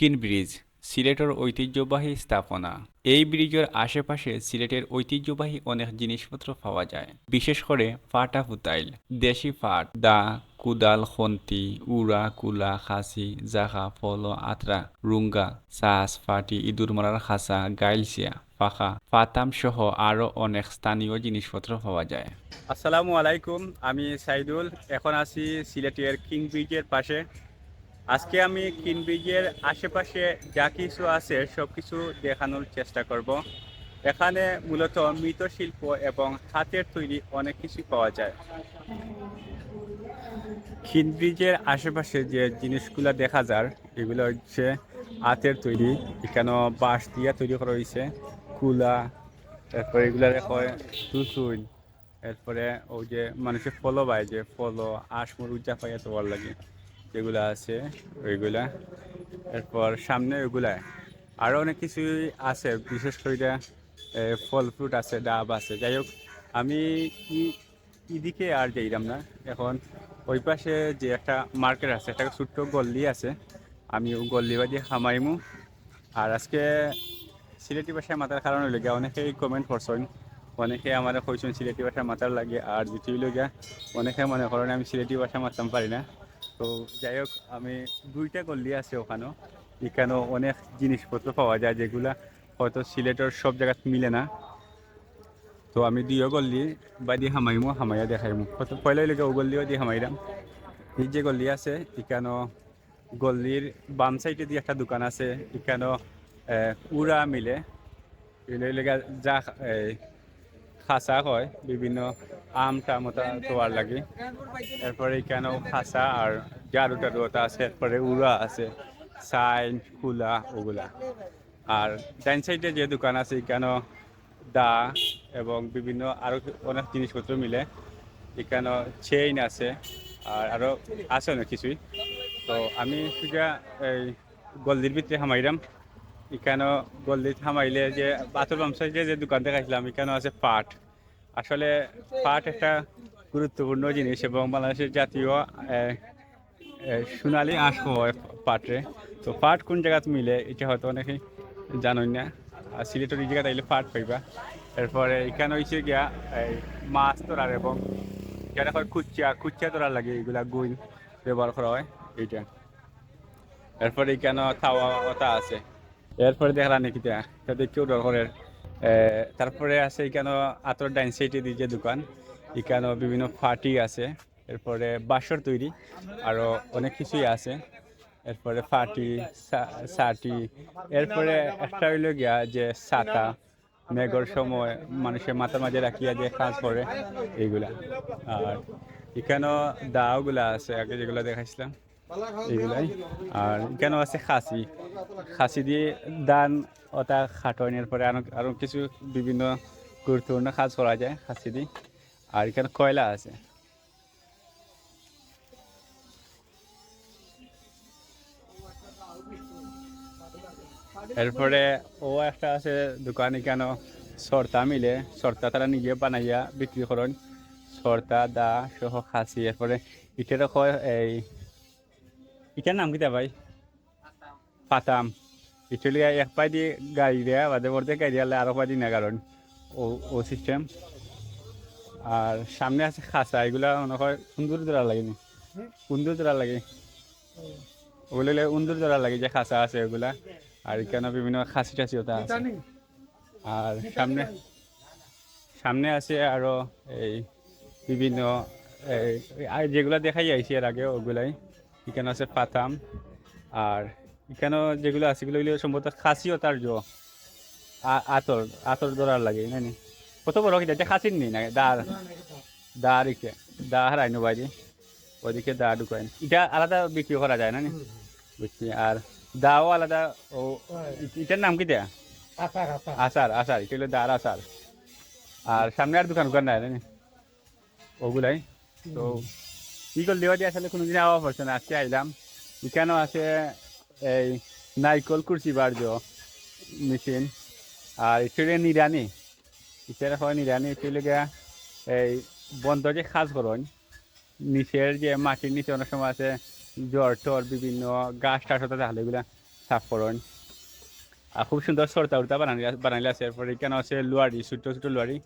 কিন ব্রিজ, সিলেটের ঐতিহ্যবাহী স্থাপনা। এই ব্রিজের আশেপাশে সিলেটের ঐতিহ্যবাহী অনেক জিনিসপত্র পাওয়া যায়, বিশেষ করে ফাটা ফুতাইল, দেশি ফাট, দা, কুদাল, খন্তি, উড়া, কুলা, খাসি জাহা ফলো, আত্রা, রুঙ্গা চাষ ফাটি, ইঁদুর মারার খাসা গাইলসিয়া, পাখা পাতাম সহ আরও অনেক স্থানীয় জিনিসপত্র পাওয়া যায়। আসসালামু আলাইকুম, আমি সাইদুল, এখন আছি সিলেটের কিং ব্রিজের পাশে। আজকে আমি কিং ব্রিজের আশেপাশে যা কিছু আছে সব কিছু দেখানোর চেষ্টা করব। এখানে মূলত মৃৎশিল্প এবং হাতের তৈরি অনেক কিছু পাওয়া যায়। কিং ব্রিজের আশেপাশে যে জিনিসগুলো দেখা যায় এগুলো হচ্ছে হাতের তৈরি এখানে বাঁশ দিয়ে তৈরি করা হয়েছে, কুলা, তারপরে এগুলো হয় তুসুন, এরপরে ওই যে মানুষের ফলো পায় যে ফলো আশমুর উজ্জা পাই এত ভালো লাগে। যেগুলো আছে, ওইগুলা। এরপর সামনে ওইগুলা। আরও অনেক কিছুই আছে, বিশেষ করে ফল ফ্রুট আছে, ডাব আছে। যাই হোক, আমি ই- এদিকে আর যাইলাম না। এখন ওই পাশে যে একটা মার্কেট আছে, একটা ছোট্ট গল্লি আছে, আমি ও গল্লি বাদি খামাইমু আর আজকে সিলেটি ভাষায় মাতার কারণ হইলে গিয়া, অনেকেই কমেন্ট করছেন। অনেকে আমার কইছেন সিলেটি ভাষা মাতার লাগে, আর যেটি হইল গিয়া, অনেকে মনে করেন আমি সিলেটি ভাষা মারতাম পারি না। তো যাই হোক, আমি দুইটা গল্লি আছে ওখানেও এখানেও অনেক জিনিসপত্র পাওয়া যায় যেগুলা হয়তো সিলেটের সব জায়গায় মিলে না। তো আমি দুইও গল্লি বা দিয়ে হামাইমো, হামাইয়া দেখাইমো। হয়তো পয়লা হইলে ও গল্লিও দিয়ে হামাইরাম। এই যে গল্লি আছে, এখানেও গল্লির বাম সাইডে দিয়ে একটা দোকান আছে, এখানেও উড়া মিলে। এগুলো যা খাসা হয়, বিভিন্ন আম টাম তোয়ার লাগে। এরপরে এখানেও খাসা আর জারু টারু আছে, এরপরে উড়া আছে, সাইন, কুলা ওগুলা। আর ডাইন সাইডে যে দোকান আছে, এখানেও দা এবং বিভিন্ন আরও অনেক জিনিসপত্র মিলে। এখানেও চেইন আছে আর আরও আছে অনেক কিছুই। তো আমি সুজা, এই গলদির ভিতরে হামাইলাম এখানেও গল্লিত হামাইলে যে পাথর বামসাই যে যে দোকান দেখাইছিলাম, এখানেও আছে পাট। আসলে পাট একটা গুরুত্বপূর্ণ জিনিস এবং বাংলাদেশের জাতীয় সোনালি আঁশ হয় পাটে তো পাট কোন জায়গাত মিলে, এটা হয়তো অনেকেই জানোই না। আর সিলেটের এই জায়গাতে আইলে পাট পাইবা। এরপরে এখানে হয়েছে গিয়া, এই মাছ ধরার এবং যেটা হয় কুচ্চা কুচ্চা ধরার লাগে এগুলা গুইন ব্যবহার করা হয়, এইটা। এরপরে এখানে খাওয়া কথা আছে। এরপরে দেখলাম নাকি তা দেখেও দরকারের তারপরে আছে এখানে আতর ডাইন সাইডে দিয়ে দোকান। এখানেও বিভিন্ন ফাটি আছে, এরপরে বাঁশর তৈরি আরও অনেক কিছুই আছে। এরপরে ফাটি সাটি, এরপরে একটা হইল গিয়া যে ছাতা মেঘর সময় মানুষের মাথার মাঝে রাখিয়া যে কাজ করে, এইগুলা। আর এখানেও দাওগুলা আছে, আগে যেগুলো দেখাইছিলাম। এইগুলাই। আর এখানেও আছে খাসি? খাসি দিয়ে দান ওটা খাটনের পরে আরও কিছু বিভিন্ন গুরুত্বপূর্ণ কাজ করা যায় খাসি দিয়ে। আর এখানে কয়লা আছে? এরপরে ও একটা আছে দোকান এখানে সর্তা মিলে সর্তা তারা নিজে বানাইয়া বিক্রি করেন। সর্তা দা সহ খাসি, এরপরে ইটারও এই ইটার নাম কিতা ভাই পাতাম ইটলি এক পাই দিয়ে গাড়ি দেয়া বাদে পড়তে গাড়ি দিয়ালে আরও পাই দিই না কারণ ও ও সিস্টেম আর সামনে আছে খাসা এগুলা মনে হয় সুন্দর জোড়া লাগে নি সুন্দর জোড়া লাগে ওগুলো উন্দুর জোড়া লাগে যে খাসা আছে ওগুলা আর এখানে বিভিন্ন খাসি টাসি ওটা আছে আর সামনে সামনে আছে আরও এই বিভিন্ন এই যেগুলা দেখাই আইছি এর আগে ওগুলাই এখানে আছে পাতাম? আর এখানেও যেগুলো আছে এগুলো সম্ভবত খাসি ও তার জ। আ- আতর আতর ধরার লাগে নানি কত বড় কিটা এটা খাসির নেই না দা দার ইকে দা হারাইনো বাইরে। ওদিকে দা ঢুকায়। এটা আলাদা বিক্রি করা যায় না নি? বুঝছি আর দাও আলাদা ও এটার নাম কি দেয়া? আচার আচার। এটা হলো দার আচার। আর সামনে আর দোকান দোকান নাই ওগুলাই। তো কি করলে দিয়ে আসলে কোনোদিন আওয়া পড়ছে না। আজকে আইলাম। এখানেও আছে এই নাইকল কুর্সি বার্জ মেশিন। আর এটা নিরানি। এটা হয় নিরানি এটা গিয়া এই বন্ধ যে খাস করন নিচের যে মাটির নিচে অনেক সময় আছে জ্বর টর, বিভিন্ন গাছ টাছ হতে তাহলে এগুলা সাফ করুন আর খুব সুন্দর সরতা উর্তা বানানি বানাইলে আছে। এরপরে এখানে আছে লুয়ারি, ছোট্ট ছোট্ট লুয়ারি।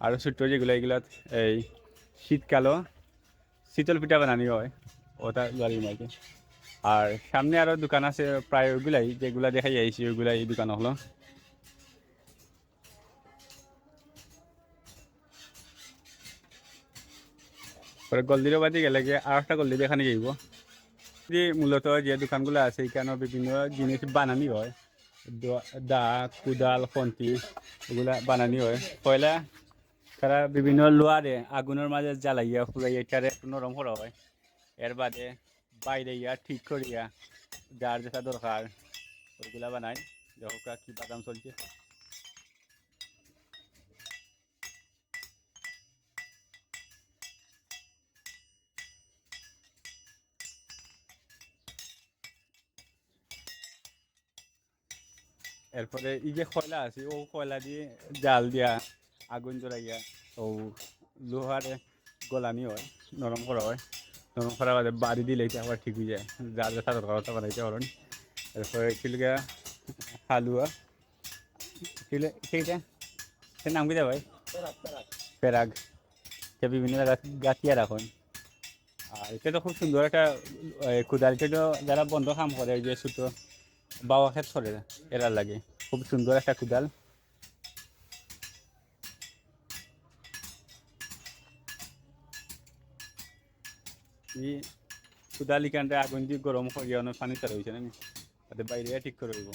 আর ছোট্ট যেগুলো, এগুলো এই শীতকালও শীতল পিঠা বানানি হয়, ওটা লুয়ারি নাকি আর সামনে আরও দোকান আছে, প্রায় ওগুলাই যেগুলা দেখাই যাইছি ওগুলাই এই দোকান হলো। পরে গলদিরও বাদি গেলে গিয়ে আর একটা গলদি এখানে যাইব। যে মূলত যে দোকানগুলো আছে, এখানে বিভিন্ন জিনিস বানানি হয়। দ- দা, কুদাল, খন্তি, এগুলা বানানি হয়। পয়লা তারা বিভিন্ন লোয়ারে আগুনের মাঝে জ্বালাইয়া ফুরাইয়া এটারে একটু নরম করা হয়। এর বাদে বাইরে ইয়া ঠিক করিয়া যার যেটা দরকার, ওইগুলা বানাই। দেখো কি বাদাম চলছে। এরপরে এই যে কয়লা আছে, ও কয়লা দিয়ে জাল দিয়া আগুন জ্বলাইয়া ও লোহারে গলানি হয় নরম করা হয়। নরম করার বাদে বাড়ি দিলে এটা আবার ঠিক হয়ে যায়। যার যেটা দরকার ওটা বানাইতে পারেন এরপরে কিলগা হালুয়া কিলে সেইটা সে নাম কি ভাই? পেরাগ সে বিভিন্ন জায়গা গাছিয়া রাখুন আর এটা তো খুব সুন্দর একটা কুদালিটা তো যারা বন্ধ কাম করে যে ছোটো বাবা ক্ষেত করে এরা লাগে। খুব সুন্দর একটা কুদাল। এই কুদালি কানটা আগুন দিয়ে গরম করিয়া অনেক পানি তার হয়েছে না তাতে বাইরে ঠিক করে হইব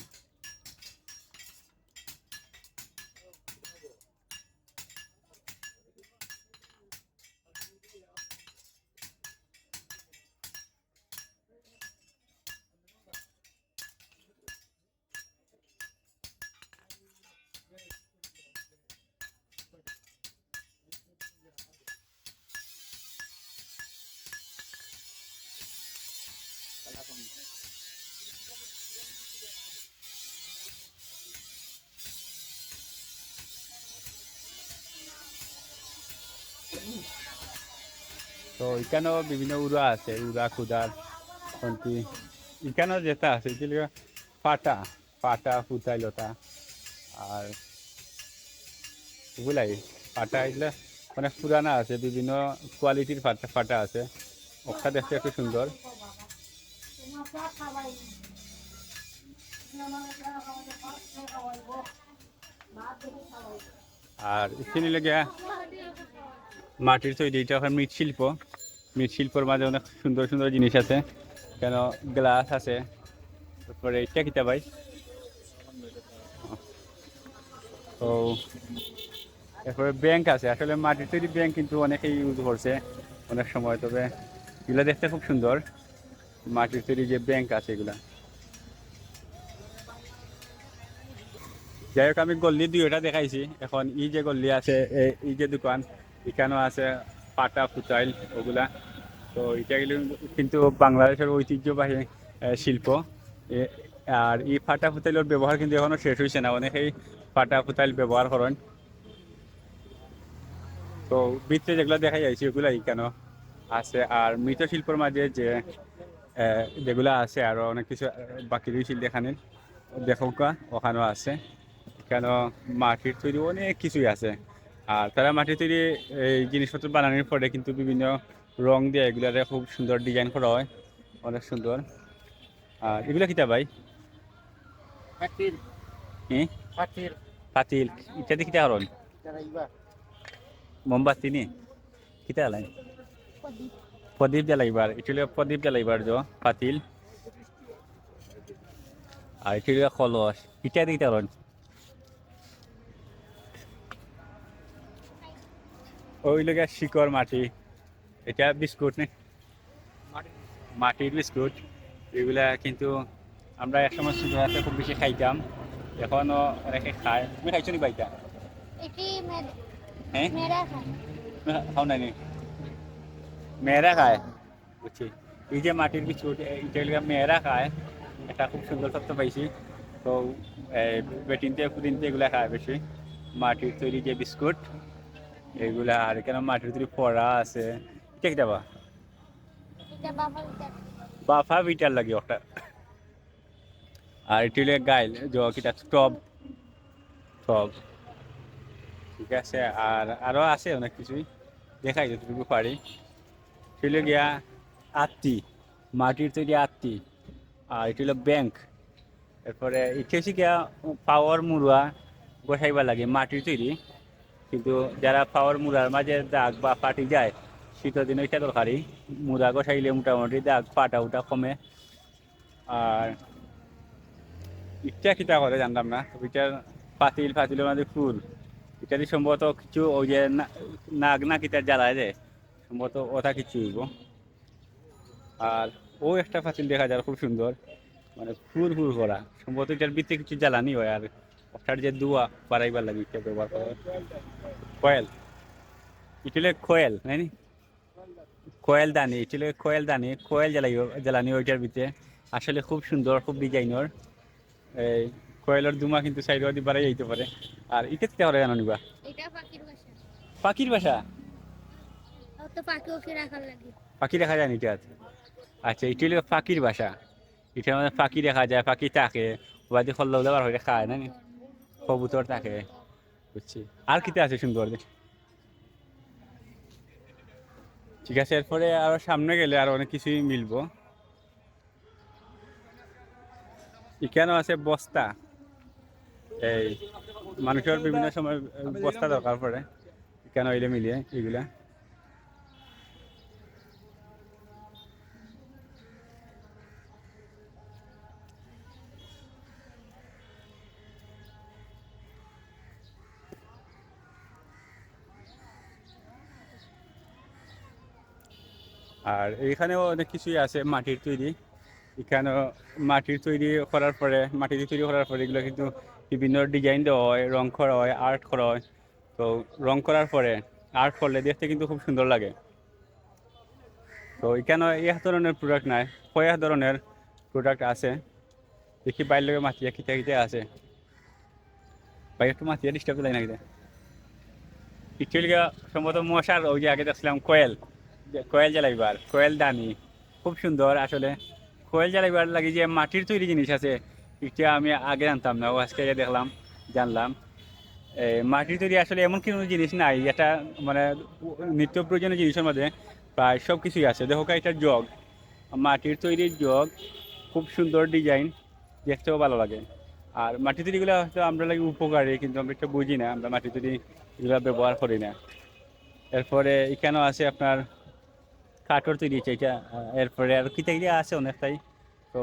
তো এখানেও বিভিন্ন উড়া আছে, উড়া কুদাল খন্তি। এখানেও যেটা আছে ফাটা ফাটা, ফুটাই, লতা। আর এগুলাই ফাটা এগুলো অনেক পুরানা আছে, বিভিন্ন কোয়ালিটির ফাটা ফাটা আছে। ওটা দেখতে একটু সুন্দর। আর এখানে লেগে মাটির তৈরি, এটা হয় মৃৎশিল্প। মৃৎশিল্পর মাঝে অনেক সুন্দর সুন্দর জিনিস আছে। কেন গ্লাস আছে, তারপরে এটা কিতা ভাই। তো এরপরে ব্যাংক আছে। আসলে মাটির তৈরি ব্যাংক কিন্তু অনেকেই ইউজ করছে অনেক সময়, তবে এগুলো দেখতে খুব সুন্দর। মাটির তৈরি যে ব্যাংক আছে এগুলা। যাই হোক, আমি গল্লি দুইটা দেখাইছি। এখন ই যে গল্লি আছে, এই যে দোকান, এখানেও আছে পাটা ফুটাইল ওগুলা। তো এটা গেলে কিন্তু বাংলাদেশের ঐতিহ্যবাহী শিল্প। আর এই ফাটা ফুটাইলের ব্যবহার কিন্তু এখনও শেষ হয়েছে না। অনেকেই ফাটা ফুটাইল ব্যবহার করেন। তো বৃত্তে যেগুলো দেখা যাইছে ওগুলা এখানেও আছে? আর মৃৎশিল্পর মাঝে যে যেগুলা আছে, আরও অনেক কিছু বাকি রয়েছিল দেখানের দেখোকা ওখানেও আছে। কেন মাটির তৈরি অনেক কিছুই আছে। আর তারা মাটির তৈরি এই জিনিসপত্র বানানোর পরে কিন্তু বিভিন্ন রং দিয়ে এগুলারে খুব সুন্দর ডিজাইন করা হয়। অনেক সুন্দর। আর এগুলা কিতা ভাই? হ্যাঁ পাতিল। ইত্যাদি কিতা হরণ? মোমবাতি নি? কিতা হলাই প্রদীপ। জ্বালাইবার। এটি প্রদীপ জ্বালাইবার যে পাতিল। আর এটি কলস ইত্যাদি কিতা হরণ? ওই লোকের শিকড় মাটি। এটা বিস্কুট নে। মাটির বিস্কুট। এগুলা কিন্তু আমরা এক সময় ছোট হাতে খুব বেশি খাইতাম। এখনও অনেকে খায়। তুমি খাইছো নি বাইটা? এটি হ্যাঁ? খাও নাই মেয়েরা খায়? বুঝছি। এই যে মাটির বিস্কুট এইটা মেয়েরা খায়। এটা খুব সুন্দর তথ্য পাইছি। তো বেটিনতে কুদিনতে এগুলা খায় বেশি। মাটির তৈরি যে বিস্কুট এগুলা আর এখানে মাটির তৈরি পড়া আছে। এটা কি দেবা বাফা বিটার। লাগে ওটা আর এটি হলো গাইল কিটা টব। টব। ঠিক আছে আর আরও আছে অনেক কিছুই দেখাই যতটুকু পারি। ছিল গিয়া আত্মি মাটির তৈরি আত্মি আর এটি হলো ব্যাংক। এরপরে এটি হচ্ছে গিয়া পাওয়ার মুড়া বসাইবা লাগে মাটির তৈরি। কিন্তু যারা পাওয়ার মুড়ার মাঝে দাগ বা ফাটি যায়, শীতের দিনে ওইটা দরকারি মুড়া বসাইলে মোটামুটি দাগ, পাটা উটা কমে। আর ইচ্ছা কিতা করে জানতাম না ওইটার পাতিল ফাতিলের মাঝে ফুল। ইত্যাদি সম্ভবত কিছু ওই যে নাগ না কিতা জ্বালায় যে, সম্ভবত ওটা কিছু হইব। আর ও একটা ফাতিল দেখা যায়, খুব সুন্দর। মানে ফুল ফুল করা। সম্ভবত এটার ভিতরে কিছু জ্বালানি হয় আর ওটার যে দুয়া বাড়াইবার লাগে এটা ব্যবহার করে? কয়েল। ইটলে কোয়েল নাইনি কোয়েল দানি ইটলে কোয়েল দানি কোয়েল জ্বালাই জ্বালানি ওইটার ভিতরে। আসলে খুব সুন্দর খুব ডিজাইনের। এই কোয়েলের দুমা কিন্তু সাইড দিয়ে বাড়াই যাইতে পারে। আর এটা কিতা করে জানো নিবা? পাখির বাসা। পাখি দেখা যায় এটা আচ্ছা এটা হলো পাখির বাসা। এটার মধ্যে পাখি দেখা যায় পাখি থাকে। বাদি খল্লা উল্লা বার হয়ে খায় না নি? কবুতর থাকে বুঝছি। আর কিতে আছে সুন্দর ঠিক আছে, এরপরে আরও সামনে গেলে আর অনেক কিছুই মিলবো। এখানেও আছে বস্তা। এই মানুষের বিভিন্ন সময় বস্তা দরকার পড়ে। কেন হইলে মিলিয়ে এগুলা? আর এইখানেও অনেক কিছুই আছে, মাটির তৈরি। এখানেও মাটির তৈরি করার পরে, মাটি তৈরি করার পরে এগুলো কিন্তু বিভিন্ন ডিজাইন দেওয়া হয়, রং করা হয় আর্ট করা হয়। তো রং করার পরে আর্ট করলে দেখতে কিন্তু খুব সুন্দর লাগে। তো এখানে এক ধরনের প্রোডাক্ট নাই? কয়েক ধরনের প্রোডাক্ট আছে? দেখি বাইর লোকে মাতিয়া খিতে খিতে আছে। ভাই একটু মাতিয়া ডিস্টার্ব দেয় না কিনা একচুয়ালি সম্ভবত মশার ওই যে আগে দেখছিলাম কোয়েল কোয়েল জ্বালাইবার, কোয়েল দানি খুব সুন্দর আসলে। কোয়েল জ্বালাইবার লাগে যে মাটির তৈরি জিনিস আছে, এটা আমি আগে জানতাম না, ও আজকে দেখলাম, জানলাম। মাটির তৈরি আসলে এমন কোনো জিনিস নাই, এটা মানে নিত্য প্রয়োজনীয় জিনিসের মধ্যে প্রায় সব কিছুই আছে। দেখো এটা জগ। মাটির তৈরির জগ, খুব সুন্দর ডিজাইন, দেখতেও ভালো লাগে। আর মাটি তৈরিগুলো হয়তো আমরা লাগে উপকারী, কিন্তু আমরা একটু বুঝি না, আমরা মাটি তৈরি এগুলো ব্যবহার করি না। এরপরে এখানেও আছে আপনার কাঠর তৈরি হচ্ছে, এটা এরপরে আর কিতা থেকে আছে অনেকটাই। তো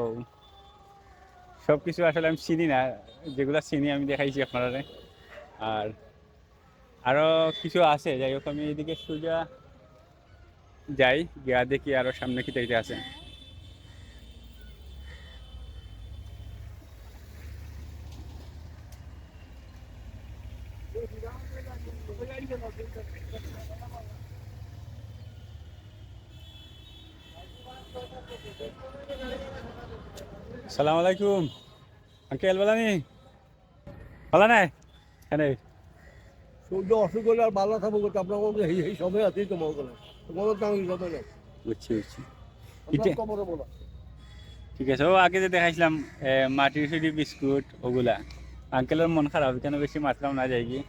সব কিছু আসলে আমি চিনি না, যেগুলো চিনি আমি দেখাইছি আপনারা আর আরও কিছু আছে, যাই হোক আমি এদিকে সোজা যাই, গিয়া দেখি আরও সামনে কী থেকে আছে। সালাম আলাইকুম। আঙ্কেল বলা নি বলা নাই? হ্যাঁ সূর্য অসুখ হলে আর ভালো থাকব করতে আপনার মধ্যে এই এই সময় আছেই তো করেন তোমাদের তো আমি সময় নেই। বুঝছি বুঝছি। ঠিক আছে ও আগে যে দেখাইছিলাম মাটির সুটি বিস্কুট ওগুলা। আঙ্কেলের মন খারাপ কেন বেশি মাতলাম না যায় কি?